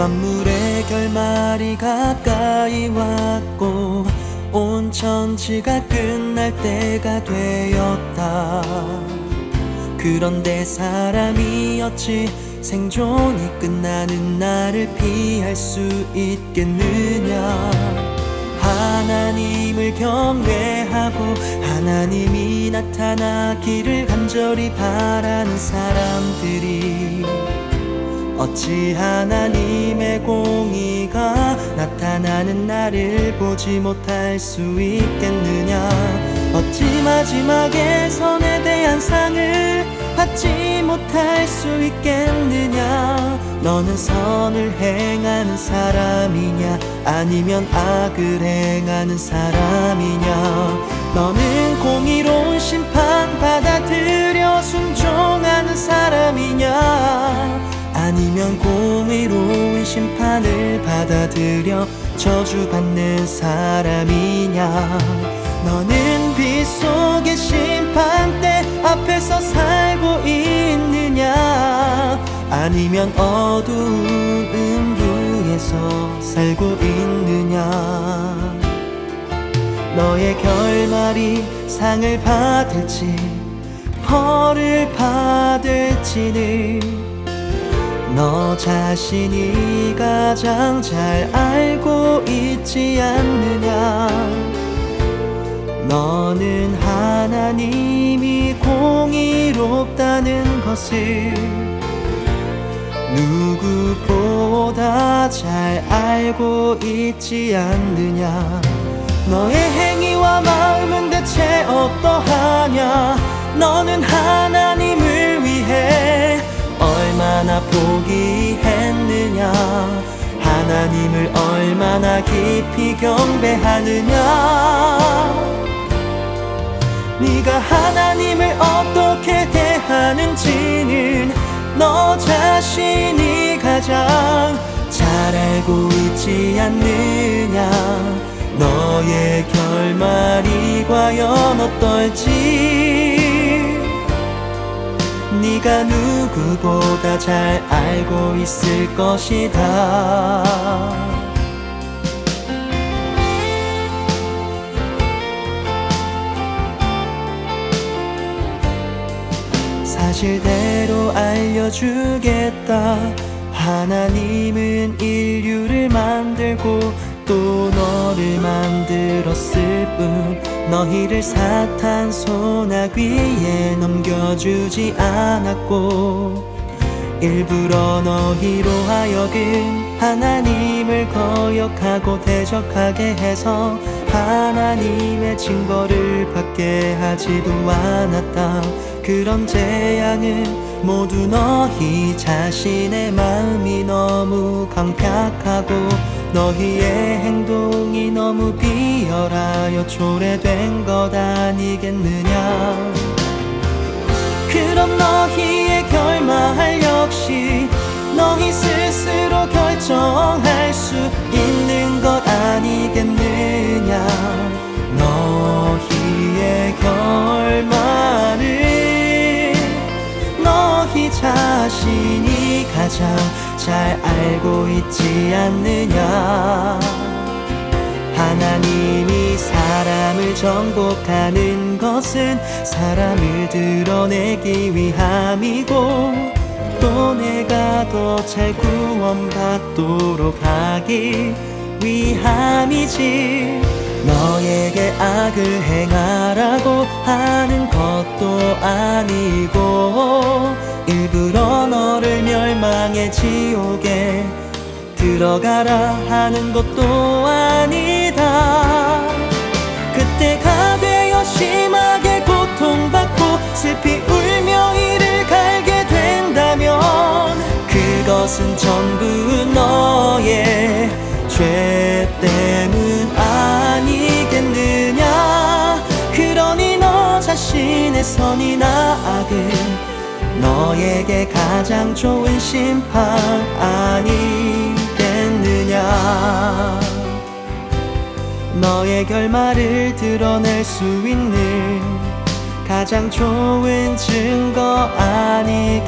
만물의 결말이 가까이 왔고 온 천지가 끝날 때가 되었다. 그런데 사람이 어찌 생존이 끝나는 날을 피할 수 있겠느냐? 하나님을 경외하고 하나님이 나타나기를 간절히 바라는 사람들이 어찌 하나님의 공의가 나타나는 날을 보지 못할 수 있겠느냐? 어찌 마지막에 선에 대한 상을 받지 못할 수 있겠느냐? 너는 선을 행하는 사람이냐? 아니면 악을 행하는 사람이냐? 너는 공의로운 심판 받아들여 순종 아니면 공의로운 심판을 받아들여 저주받는 사람이냐? 너는 빛 속의 심판대 앞에서 살고 있느냐? 아니면 어두운 음부에서 살고 있느냐? 너의 결말이 상을 받을지 벌을 받을지는 너 자신이 가장 잘 알고 있지 않느냐? 너는 하나님이 공의롭다는 것을 누구보다 잘 알고 있지 않느냐? 너의 행위와 마음은 대체 어떠하냐? 너는 하나님을 얼마나 포기했느냐. 하나님을 얼마나 깊이 경배하느냐. 네가 하나님을 어떻게 대하는지는 너 자신이 가장 잘 알고 있지 않느냐. 너의 결말이 과연 네가 누구보다 잘 알고 있을 것이다. 사실대로 알려주겠다. 하나님은 인류를 만들고 또 너를 만들었을 뿐 너희를 사탄 손아귀 위에 넘겨주지 않았고 일부러 너희로 하여금 하나님을 거역하고 대적하게 해서 하나님의 징벌을 받게 하지도 않았다. 그런 재앙은 모두 너희 자신의 마음이 너무 강팍하고 너희의 행동이 너무 비열하여 초래된 것 아니겠느냐? 그럼 너희의 결말 역시 너희 스스로 자신이 가장 잘 알고 있지 않느냐? 하나님이 사람을 정복하는 것은 사람을 드러내기 위함이고 또 내가 더 잘 구원받도록 하기 위함이지. 너에게 악을 행하라고 하는 것도 아니고 일부러 멸망의 지옥에 들어가라 하는 것도 아니다. 그때가 되어 심하게 고통받고 슬피 울며 이를 갈게 된다면 그것은 전부 너의 죄 때문 아니겠느냐? 그러니 너 자신의 선이나 너에게 가장 좋은 심판 아니겠느냐? 너의 결말을 드러낼 수 있는 가장 좋은 증거 아니겠느냐